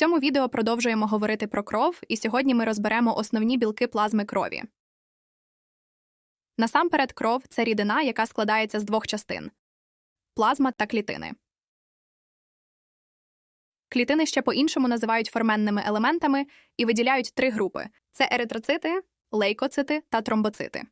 цьому відео продовжуємо говорити про кров, і сьогодні ми розберемо основні білки плазми крові. Насамперед, кров це рідина, яка складається з двох частин плазма та клітини. Клітини ще по-іншому називають ферменними елементами і виділяють три групи: це еритроцити, лейкоцити та тромбоцити.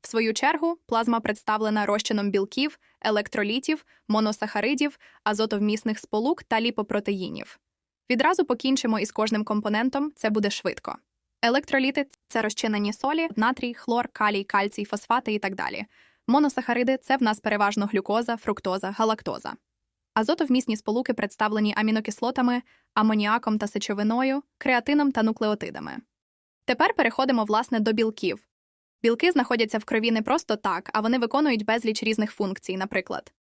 В свою чергу, плазма представлена розчином білків, електролітів, моносахаридів, азотовмісних сполук та ліпопротеїнів. Відразу покінчимо із кожним компонентом, це буде швидко. Електроліти це розчинені солі, натрій, хлор, калій, кальцій, фосфати і так далі. Моносахариди це в нас переважно глюкоза, фруктоза, галактоза. Азотовмісні сполуки представлені амінокислотами, амоніаком та сечовиною, креатином та нуклеотидами. Тепер переходимо власне до білків. Білки знаходяться в крові не просто так, а вони виконують безліч різних функцій, наприклад.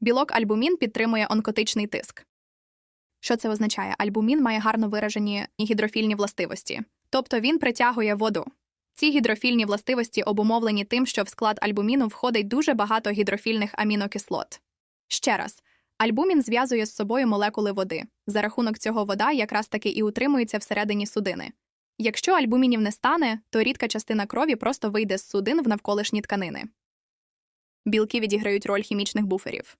Білок альбумін підтримує онкотичний тиск. Що це означає? Альбумін має гарно виражені гідрофільні властивості, тобто він притягує воду. Ці гідрофільні властивості обумовлені тим, що в склад альбуміну входить дуже багато гідрофільних амінокислот. Ще раз, альбумін зв'язує з собою молекули води. За рахунок цього вода якраз таки і утримується всередині судини. Якщо альбумінів не стане, то рідка частина крові просто вийде з судин в навколишні тканини. Білки відіграють роль хімічних буферів.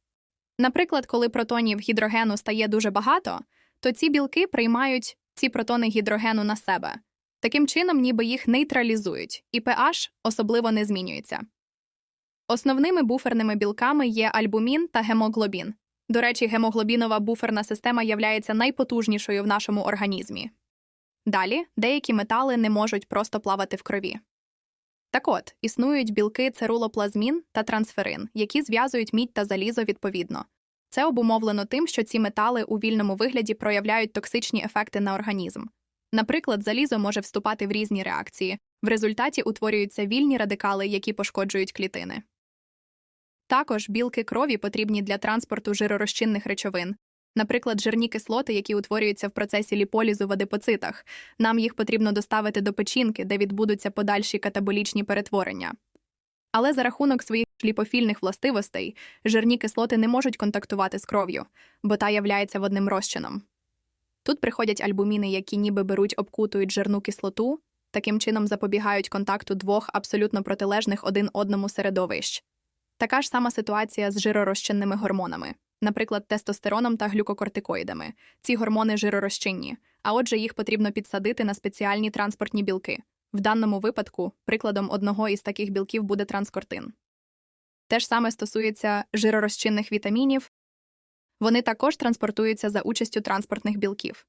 Наприклад, коли протонів гідрогену стає дуже багато, то ці білки приймають ці протони гідрогену на себе. Таким чином, ніби їх нейтралізують, і pH особливо не змінюється. Основними буферними білками є альбумін та гемоглобін. До речі, гемоглобінова буферна система являється найпотужнішою в нашому організмі. Далі деякі метали не можуть просто плавати в крові. Так от, існують білки церулоплазмін та трансферин, які зв'язують мідь та залізо відповідно. Це обумовлено тим, що ці метали у вільному вигляді проявляють токсичні ефекти на організм. Наприклад, залізо може вступати в різні реакції, в результаті утворюються вільні радикали, які пошкоджують клітини. Також білки крові потрібні для транспорту жиророзчинних речовин, наприклад, жирні кислоти, які утворюються в процесі ліполізу в адипоцитах. Нам їх потрібно доставити до печінки, де відбудуться подальші катаболічні перетворення. Але за рахунок своїх ліпофільних властивостей жирні кислоти не можуть контактувати з кров'ю, бо та являється водним розчином. Тут приходять альбуміни, які ніби беруть обкутують жирну кислоту, таким чином запобігають контакту двох абсолютно протилежних один одному середовищ. Така ж сама ситуація з жиророзчинними гормонами, наприклад, тестостероном та глюкокортикоїдами. Ці гормони жиророзчинні, а отже, їх потрібно підсадити на спеціальні транспортні білки. В даному випадку прикладом одного із таких білків буде транскортин. Те ж саме стосується жиророзчинних вітамінів, вони також транспортуються за участю транспортних білків.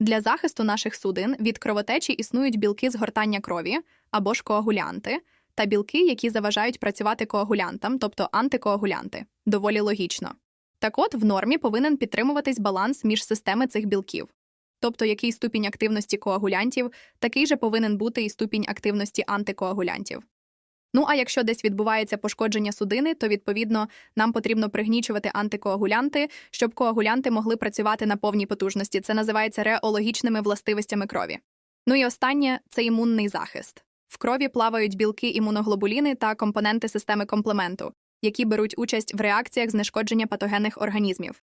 Для захисту наших судин від кровотечі існують білки згортання крові або ж коагулянти, та білки, які заважають працювати коагулянтам, тобто антикоагулянти. Доволі логічно. Так от в нормі повинен підтримуватись баланс між системи цих білків. Тобто, який ступінь активності коагулянтів, такий же повинен бути і ступінь активності антикоагулянтів. Ну а якщо десь відбувається пошкодження судини, то відповідно нам потрібно пригнічувати антикоагулянти, щоб коагулянти могли працювати на повній потужності. Це називається реологічними властивостями крові. Ну і останнє це імунний захист. В крові плавають білки імуноглобуліни та компоненти системи комплементу, які беруть участь в реакціях знешкодження патогенних організмів.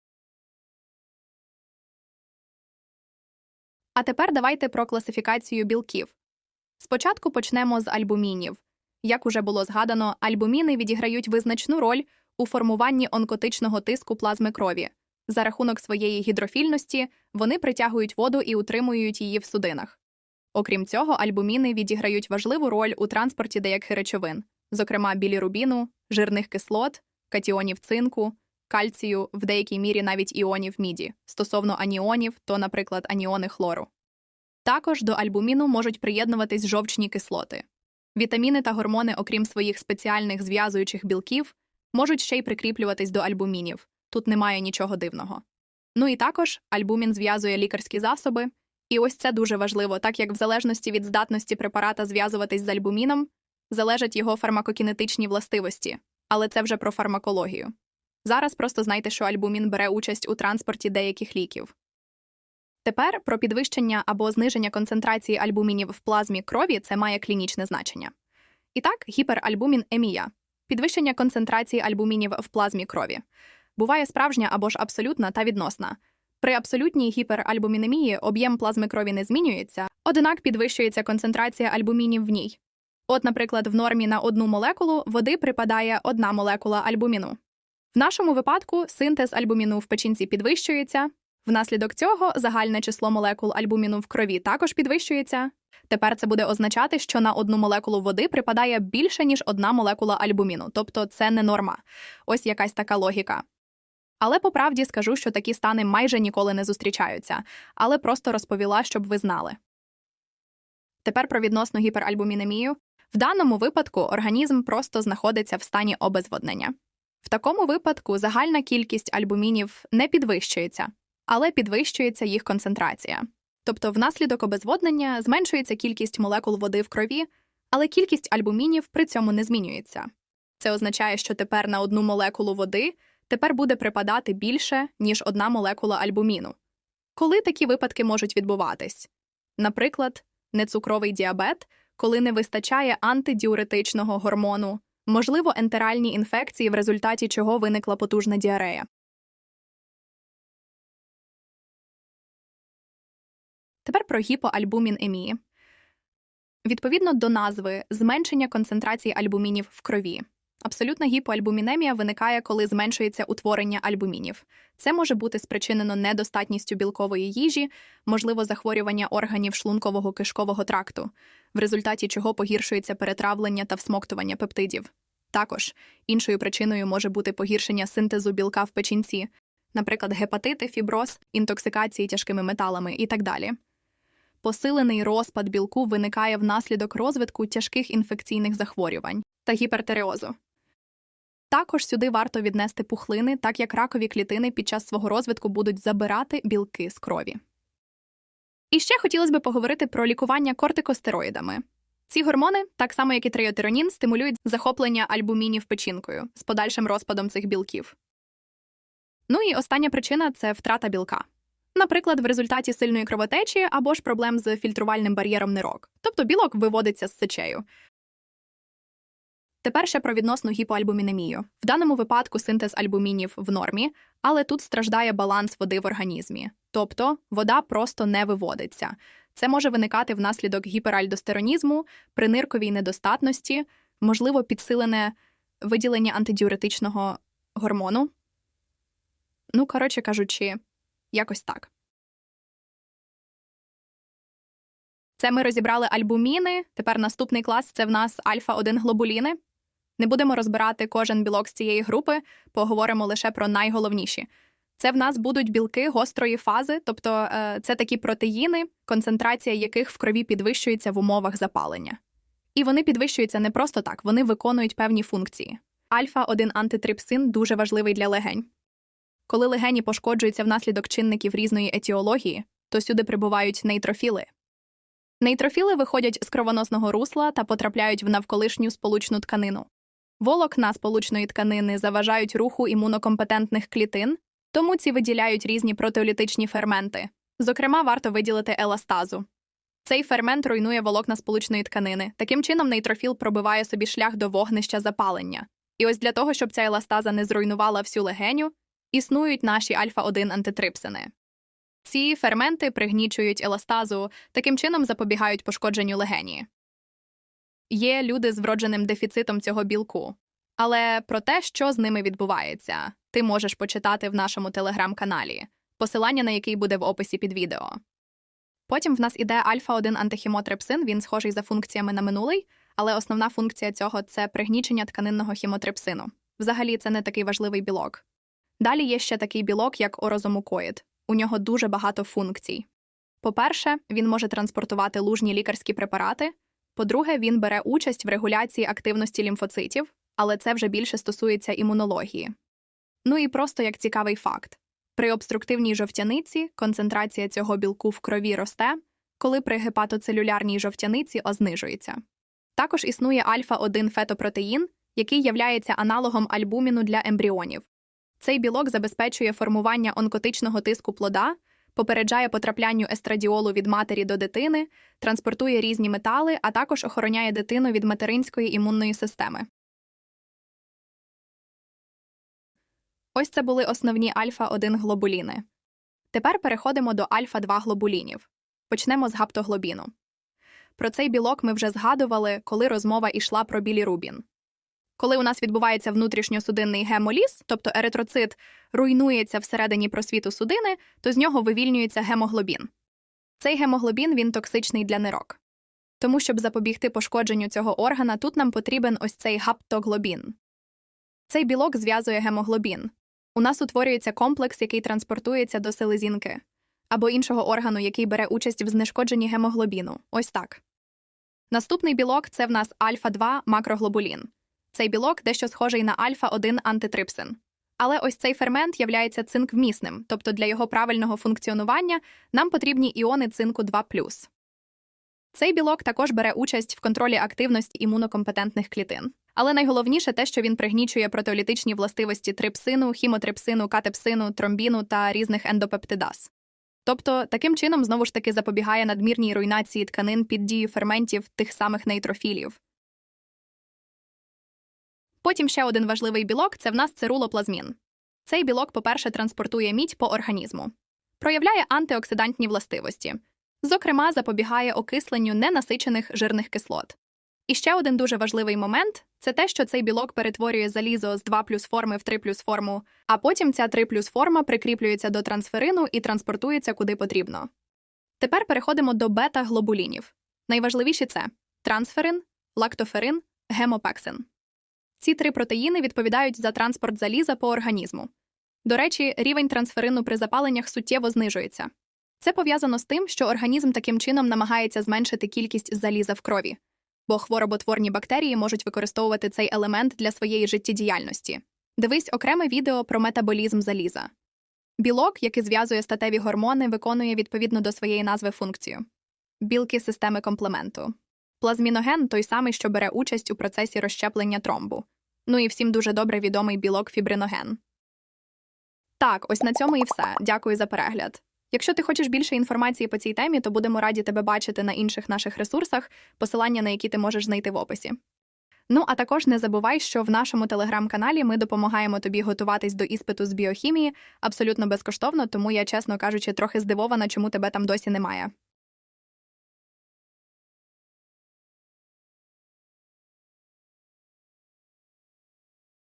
А тепер давайте про класифікацію білків. Спочатку почнемо з альбумінів. Як уже було згадано, альбуміни відіграють визначну роль у формуванні онкотичного тиску плазми крові. За рахунок своєї гідрофільності вони притягують воду і утримують її в судинах. Окрім цього, альбуміни відіграють важливу роль у транспорті деяких речовин, зокрема білірубіну, жирних кислот, катіонів цинку, кальцію, в деякій мірі навіть іонів міді, стосовно аніонів, то, наприклад, аніони хлору. Також до альбуміну можуть приєднуватись жовчні кислоти. Вітаміни та гормони, окрім своїх спеціальних зв'язуючих білків, можуть ще й прикріплюватись до альбумінів. Тут немає нічого дивного. Ну і також альбумін зв'язує лікарські засоби, і ось це дуже важливо, так як в залежності від здатності препарата зв'язуватись з альбуміном, залежать його фармакокінетичні властивості, але це вже про фармакологію. Зараз просто знайте, що альбумін бере участь у транспорті деяких ліків. Тепер про підвищення або зниження концентрації альбумінів в плазмі крові це має клінічне значення. І так, гіперальбумінемія підвищення концентрації альбумінів в плазмі крові. Буває справжня або ж абсолютна та відносна. При абсолютній гіперальбумінемії об'єм плазми крові не змінюється, однак підвищується концентрація альбумінів в ній. От, наприклад, в нормі на одну молекулу води припадає одна молекула альбуміну. В нашому випадку синтез альбуміну в печінці підвищується. Внаслідок цього загальне число молекул альбуміну в крові також підвищується. Тепер це буде означати, що на одну молекулу води припадає більше, ніж одна молекула альбуміну, тобто це не норма. Ось якась така логіка. Але по правді скажу, що такі стани майже ніколи не зустрічаються, але просто розповіла, щоб ви знали. Тепер про відносну гіперальбумінемію. В даному випадку організм просто знаходиться в стані обезводнення. В такому випадку загальна кількість альбумінів не підвищується, але підвищується їх концентрація. Тобто, внаслідок обезводнення зменшується кількість молекул води в крові, але кількість альбумінів при цьому не змінюється. Це означає, що тепер на одну молекулу води тепер буде припадати більше, ніж одна молекула альбуміну. Коли такі випадки можуть відбуватись? Наприклад, нецукровий діабет, коли не вистачає антидіуретичного гормону, можливо, ентеральні інфекції, в результаті чого виникла потужна діарея. Тепер про гіпоальбумінемії. Відповідно до назви зменшення концентрації альбумінів в крові. Абсолютна гіпоальбумінемія виникає, коли зменшується утворення альбумінів. Це може бути спричинено недостатністю білкової їжі, можливо, захворювання органів шлункового кишкового тракту, в результаті чого погіршується перетравлення та всмоктування пептидів. Також іншою причиною може бути погіршення синтезу білка в печінці, наприклад, гепатити, фіброз, інтоксикації тяжкими металами і так далі. Посилений розпад білку виникає внаслідок розвитку тяжких інфекційних захворювань та гіпертереозу. Також сюди варто віднести пухлини, так як ракові клітини під час свого розвитку будуть забирати білки з крові. І ще хотілося б поговорити про лікування кортикостероїдами. Ці гормони, так само як і триотеронін, стимулюють захоплення альбумінів печінкою з подальшим розпадом цих білків. Ну і остання причина це втрата білка. Наприклад, в результаті сильної кровотечі або ж проблем з фільтрувальним бар'єром нирок, тобто білок виводиться з сечею. Тепер ще про відносну гіпоальбумінемію. В даному випадку синтез альбумінів в нормі, але тут страждає баланс води в організмі, тобто вода просто не виводиться. Це може виникати внаслідок гіперальдостеронізму, при нирковій недостатності, можливо, підсилене виділення антидіуретичного гормону. Ну, коротше кажучи, якось так. Це ми розібрали альбуміни. Тепер наступний клас це в нас альфа-1 глобуліни. Не будемо розбирати кожен білок з цієї групи, поговоримо лише про найголовніші. Це в нас будуть білки гострої фази, тобто е, це такі протеїни, концентрація яких в крові підвищується в умовах запалення. І вони підвищуються не просто так, вони виконують певні функції. Альфа-1 антитрипсин дуже важливий для легень. Коли легені пошкоджуються внаслідок чинників різної етіології, то сюди прибувають нейтрофіли. Нейтрофіли виходять з кровоносного русла та потрапляють в навколишню сполучну тканину. Волокна сполучної тканини заважають руху імунокомпетентних клітин, тому ці виділяють різні протеолітичні ферменти. Зокрема, варто виділити еластазу. Цей фермент руйнує волокна сполучної тканини. Таким чином, нейтрофіл пробиває собі шлях до вогнища запалення. І ось для того, щоб ця еластаза не зруйнувала всю легеню, існують наші альфа-1 антитрипсини. Ці ферменти пригнічують еластазу, таким чином запобігають пошкодженню легені. Є люди з вродженим дефіцитом цього білку. Але про те, що з ними відбувається, ти можеш почитати в нашому телеграм-каналі, посилання на який буде в описі під відео. Потім в нас іде альфа-1 антихімотрипсин, він схожий за функціями на минулий, але основна функція цього це пригнічення тканинного хімотрипсину. Взагалі, це не такий важливий білок. Далі є ще такий білок, як орозомукоїд. У нього дуже багато функцій. По-перше, він може транспортувати лужні лікарські препарати. По-друге, він бере участь в регуляції активності лімфоцитів, але це вже більше стосується імунології. Ну і просто як цікавий факт: при обструктивній жовтяниці концентрація цього білку в крові росте, коли при гепатоцелюлярній жовтяниці ознижується. Також існує альфа-1 фетопротеїн, який являється аналогом альбуміну для ембріонів. Цей білок забезпечує формування онкотичного тиску плода, попереджає потраплянню естрадіолу від матері до дитини, транспортує різні метали, а також охороняє дитину від материнської імунної системи. Ось це були основні альфа-1 глобуліни. Тепер переходимо до альфа-2 глобулінів. Почнемо з гаптоглобіну. Про цей білок ми вже згадували, коли розмова йшла про білірубін. Коли у нас відбувається внутрішньосудинний гемоліз, тобто еритроцит руйнується всередині просвіту судини, то з нього вивільнюється гемоглобін. Цей гемоглобін він токсичний для нирок. Тому, щоб запобігти пошкодженню цього органа, тут нам потрібен ось цей гаптоглобін. Цей білок зв'язує гемоглобін. У нас утворюється комплекс, який транспортується до селезінки або іншого органу, який бере участь в знешкодженні гемоглобіну. Ось так. Наступний білок це в нас альфа-2 макроглобулін. Цей білок дещо схожий на альфа-1 антитрипсин. Але ось цей фермент являється цинквмісним, тобто для його правильного функціонування нам потрібні іони цинку 2 Цей білок також бере участь в контролі активності імунокомпетентних клітин. Але найголовніше те, що він пригнічує протеолітичні властивості трипсину, хімотрипсину, катепсину, тромбіну та різних ендопептидаз. Тобто, таким чином знову ж таки запобігає надмірній руйнації тканин під дією ферментів тих самих нейтрофілів. Потім ще один важливий білок це в нас цирулоплазмін. Цей білок, по-перше, транспортує мідь по організму, проявляє антиоксидантні властивості, зокрема, запобігає окисленню ненасичених жирних кислот. І ще один дуже важливий момент це те, що цей білок перетворює залізо з 2 плюс форми в 3 плюс форму, а потім ця 3 плюс форма прикріплюється до трансферину і транспортується куди потрібно. Тепер переходимо до бета-глобулінів. Найважливіші це трансферин, лактоферин, гемопексин. Ці три протеїни відповідають за транспорт заліза по організму. До речі, рівень трансферину при запаленнях суттєво знижується. Це пов'язано з тим, що організм таким чином намагається зменшити кількість заліза в крові, бо хвороботворні бактерії можуть використовувати цей елемент для своєї життєдіяльності. Дивись окреме відео про метаболізм заліза. Білок, який зв'язує статеві гормони, виконує відповідно до своєї назви функцію білки системи комплементу. Плазміноген той самий, що бере участь у процесі розщеплення тромбу. Ну і всім дуже добре відомий білок фібриноген. Так, ось на цьому і все. Дякую за перегляд. Якщо ти хочеш більше інформації по цій темі, то будемо раді тебе бачити на інших наших ресурсах, посилання на які ти можеш знайти в описі. Ну а також не забувай, що в нашому телеграм-каналі ми допомагаємо тобі готуватись до іспиту з біохімії абсолютно безкоштовно, тому я, чесно кажучи, трохи здивована, чому тебе там досі немає.